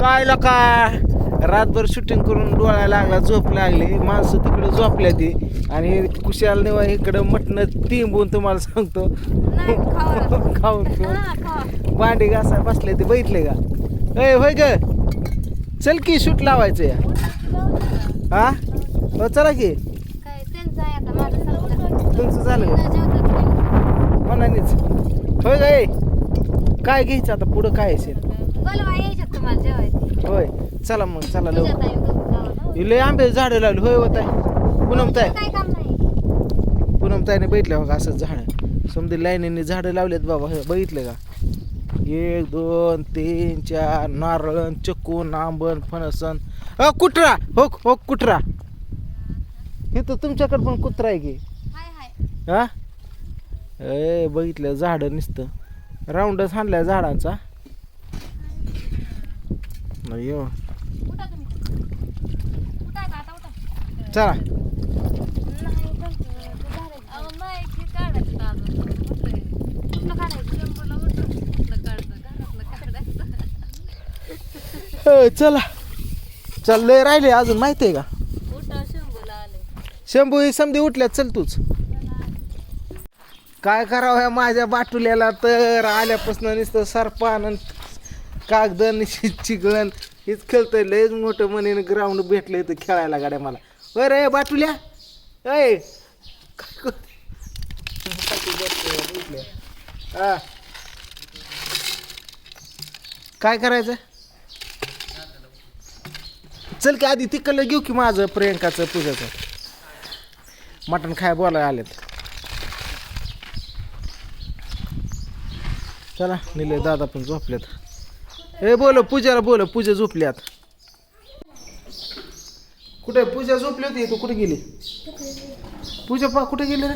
काय लका रातभर शूटिंग करून डोळ्याला लागला झोप लागली. माणसं तिकडे झोपल्या ती. आणि कुशाल नेवा इकडं मटण तिंबून तुम्हाला सांगतो. खाऊन पिऊन. हा खावा. भांडी घासाय बसले ते बघितले का? ए होय ग. चल की शूट लावायचं या हा? हो चला की. तुमचं झालं का? मनानेच होय ग ए? काय घ्यायचं आता? पुढं काय असेल जेवायचं होय. चला मग चला लवकर. लय आंबे झाडं लावली. होय होत आहे पूनम ताय काय काम नाही. पूनम ताईने बघितलं बघा असं झाड. समजे लाईनीने झाडं लावलेत बाबा. हे बघितलं का? एक दोन तीन चार नारळ चकून आंबन फणसन अ कुटरा हो हो कुटरा हे तर तुमच्याकडे पण कुत्रा आहे की? हा? ए बघितलं झाडं नुसतं. राऊंडच हाणलाय झाडांचा. नाही हो. चला. हे. ए, चला. चाललंय राहिले अजून माहिती आहे का. शंभू ही समधी उठल्यात चल तूच. काय करावं ह्या माझ्या बाटुल्याला तर आल्यापासून नुसतं सरपान कागद आणि शि- चिकळण हेच खेळतंय लयच मोठं म्हणीनं ग्राउंड भेटलं इथं खेळायला गाड्या मला. अय रे बाटुल्या! अय काय काय करायचं? चल की आधी तिकडलं घेऊ की माझं प्रियंकाचं पूजाचं. मटण खाय बोलायला आलेत. चला निले दादा पण झोपलेत. ए बोल पूजाला बोल पूजा झोपल्यात कुठे? पूजा झोपली होती तू कुठे गेली? पूजा पा कुठे गेली रे?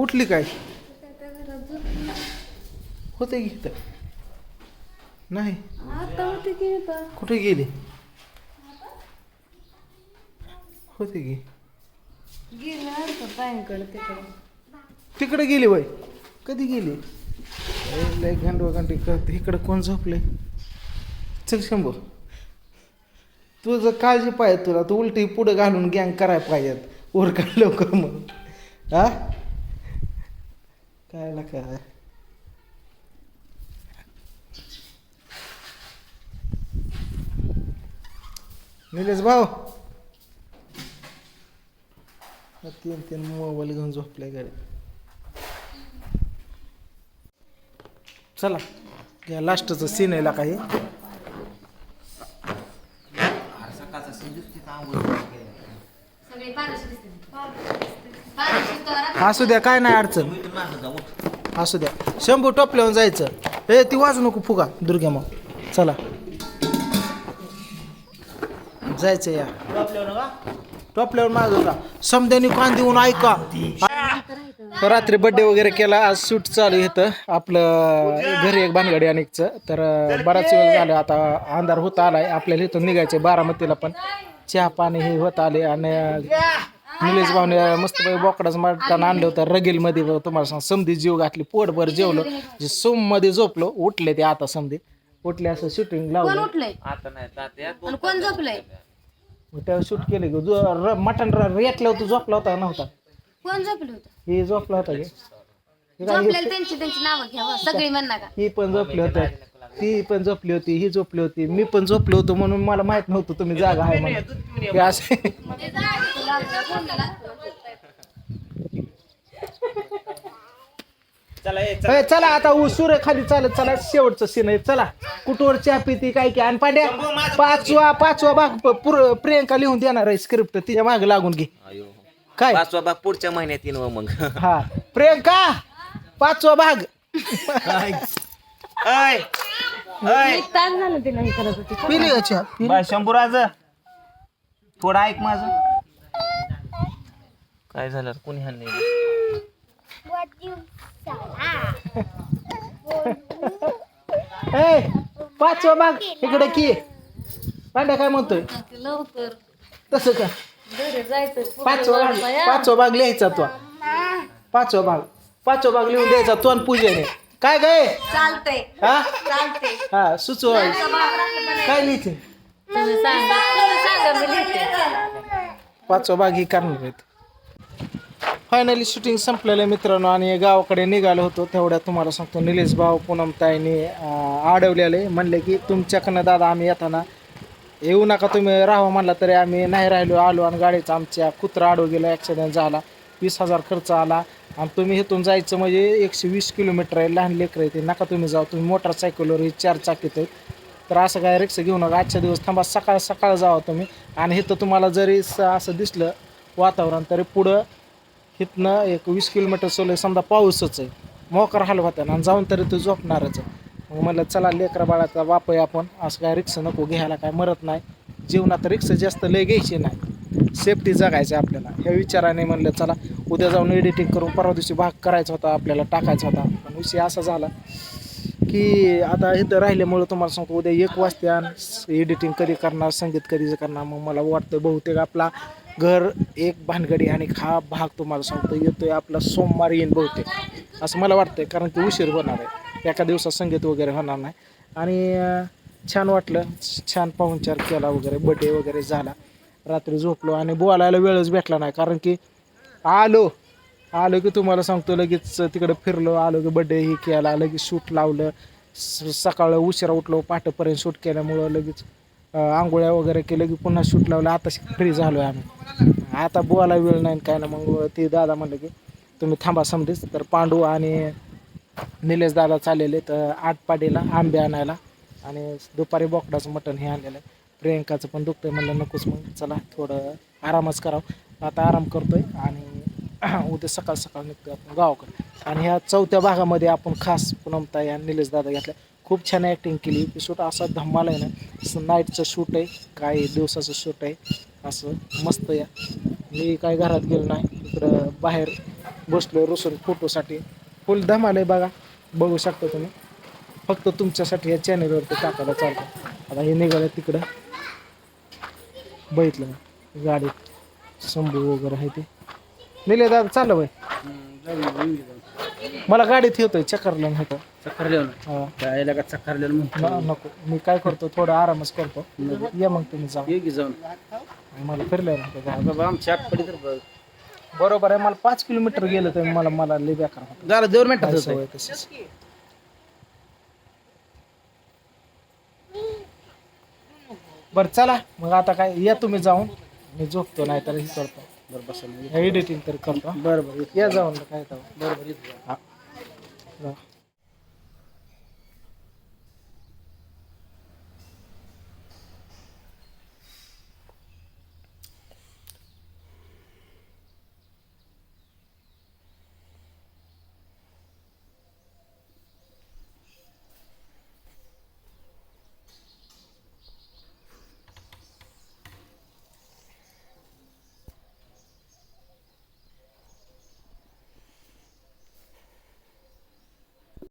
उठली काय? होते की? नाही. कुठे गेली? होते की? तिकडे. तिकडे गेली वय? कधी गेली? लय घंट घंटी करते. इकडं कोण झोपले चल शंभू. तुझं काळजी पाहिजे तुला. तू उलटी पुढं घालून गँग करायला पाहिजेत. उरका लवकर मग. हा? काय ना काय. निलेश भाऊ. तीन तीन मोबाईल घेऊन झोपलाय गाडी चला. या लास्टचं सीन आहे काही. असू द्या काय नाही अडचण. असू द्या. शंभू टोपल्यावर जायचं. ए ती वाजू नको फुगा दुर्गा मग चला. जायचं या. टोपल्यावर माग का समद्याने कान देऊन ऐका. रात्री बड्डे वगैरे केला आज शूट चालू इथं. आपलं घरी एक भानगडी अनेकचं तर बराच वेळ झालं आता अंधार होत आलाय. आपल्याला इथून निघायचे बारामतीला पण. चहा पाणी हे होत आले आणि निलेश भाऊने मस्त बोकडाच मटण आणलं होतं. रगेलमध्ये तुम्हाला सांग समधी जीव घातली पोटभर जेवलो. जे सोममध्ये झोपलो उठले ते आता समधी. उठले असं शूटिंग कोण लावलं उठलंय आणि कोण झोपलंय? मग त्यावेळेस शूट केले जो र- मटण रेटलं होतं झोपला होता का नव्हता? कोण झोपलं होतं? हे झोपला होता की? हे काय झोपलेलं त्यांची त्यांची नावं घ्यावं सगळी म्हणणार का? ही पण झोपली होती. ती पण झोपली होती ही झोपली होती. मी पण झोपलो होतो म्हणून मला माहीत नव्हतं तुम्ही जागा आहे म्हणून. हे असे ए, चला. आता उ- सूर्य खाली चालत चला शेवटचं सीन आहे चला. कुठवर चहा पिती काय की आणि पांड्या. पाचवा पाचवा भाग प- पुर- प्रियंका लिहून देणार आहे स्क्रिप्ट तिच्यामागे लागून घे. काय? पाचवा भाग पुढच्या महिन्यात येईन व मग. हा. प्रियंका पाचवा भाग. अय अय तास झालं तिला हे करत होती पिली का चहा? पिली? बाय शंभूराज थोडं ऐक माझं. काय झालं? कोणी हाण ए पाचवा भाग इकडे की. पांड्या काय म्हणतोय? लवकर. तसं का? घरी जायचं पाचवा भाग पाचवा भाग लिहायचा तो. पाचवा भाग. पाचवा भाग लिहून द्यायचा तो आणि पूजेने. काय गाय चालतंय. हा? चालतंय. हा सुचव काय लिहिते? पाचवा भाग ही करणार आहेत. फायनली शूटिंग संपलेलं मित्रांनो. आणि गावाकडे निघालो होतो. तेवढ्या तुम्हाला सांगतो निलेश भाऊ पूनमताईने अडवलेले म्हणले की तुमच्याकडनं दादा आम्ही येताना येऊ नका. तुम्ही राहा म्हणला तरी आम्ही नाही राहिलो. आलो आणि गाडीचा आमच्या कुत्रा आडव गेला ॲक्सिडेंट झाला. वीस हजार खर्च आला. आणि तुम्ही इथून जायचं म्हणजे एकशे वीस किलोमीटर आहे. लहान लेकरं आहे ते. नका तुम्ही जाऊ. तुम्ही मोटरसायकलवर ही चार चाकीत आहेत. तर असं काय रिक्षा घेऊ नका. आजच्या दिवस थांबा. सकाळ सकाळ जावा तुम्ही. आणि इथं तुम्हाला जरी स- असं दिसलं वातावरण तरी पुढं इथनं एक वीस किलोमीटर सोलं समजा पाऊसच आहे. मोकर हाल होता आणि जाऊन तरी तू झोपणारच आहे. मग म्हणलं चला लेकरा बाळाचा बाप आहे आपण. असं काय रिक्षा नको घ्यायला काय मरत नाही. जीवनात रिक्षा जास्त लय घ्यायची नाही. सेफ्टी जगायचं आहे आपल्याला. ह्या विचाराने म्हणलं चला उद्या जाऊन एडिटिंग करून परवा दिवशी भाग करायचा होता आपल्याला टाकायचा होता. पण विषय असा झाला की आता इथं राहिल्यामुळं तुम्हाला सांगतो उद्या एक वाजता एडिटिंग कधी करणार संगीत कधी करणार मग मला वाटतं बहुतेक आपला घर एक भानगडी आणि हा भाग तुम्हाला सांगतो येतोय आपला सोमवारी येईन बहुतेक. असं मला वाटतंय कारण की उशीर होणार आहे. एका दिवसात संगीत वगैरे होणार नाही. आणि छान वाटलं छान पाहुणचार केला वगैरे बड्डे वगैरे झाला. रात्री झोपलो आणि बोलायला वेळच भेटला नाही कारण की आलो आलो की तुम्हाला सांगतो लगेच तिकडे फिरलो आलो की बड्डे हे केला लगेच शूट लावलं. स- सकाळ उशिरा उठलो पहाटेपर्यंत शूट केल्यामुळं लगेच आंघोळ्या वगैरे केलं की पुन्हा शूट लावलं. आता फ्री झालो आहे आम्ही. आता बोलायला वेळ नाही काय ना मग ते दादा म्हणलं की तुम्ही थांबा समजेच तर पांडू आणि निलेश दादा चाललेले तर आटपाडीला आंबे आणायला. आणि दुपारी बोकडाचं मटण हे आणलेलं आहे. प्रियंकाचं पण दुखतं आहे म्हणलं नकोच मग. चला थोडं आरामच करावं. आता आराम करतो आहे आणि उद्या सकाळ सकाळ निघतो आपण गावाकडे. आणि ह्या चौथ्या भागामध्ये आपण खास पुनमताई आणि निलेश दादा घेतल्या. खूप छान ॲक्टिंग केली. शूट असा धम्माला आहे ना असं नाईटचं शूट आहे काय दिवसाचं शूट आहे असं मस्त या मी काय घरात गेलो नाही इकडं बाहेर बसलो रुसून फोटोसाठी फुल धमाल आहे बघा बघू शकता तुम्ही. फक्त तुमच्यासाठी या चॅनलवरती टाकायला चालतं आता हे निघालं तिकडं. बघितलं ना गाडीत शंभू वगैरे आहे ते. निले दादा चाललं बाई. मला गाडीत येतोय चक्करला होतं चक्कर हा. चक्कर म्हणतो. न- नको. मी काय करतो थोडं आरामच करतो. या मग तुम्ही जाऊ ये की जाऊन. मला फिरलं नाही बाबा आमची आठ पडी तर बघ. बरोबर आहे मला पाच किलोमीटर गेलं तर मला मला लय बेकार होतं. झालं दोन मिनिटात काय होतंय. सवय तशीच. बरं चला. मग आता काय या तुम्ही जाऊन. मी झोपतो नाही तर हे करतो. बरं एडिटिंग तर करतो. बरं बरं. या जाऊन काय तर. बरं बरं हा. जा.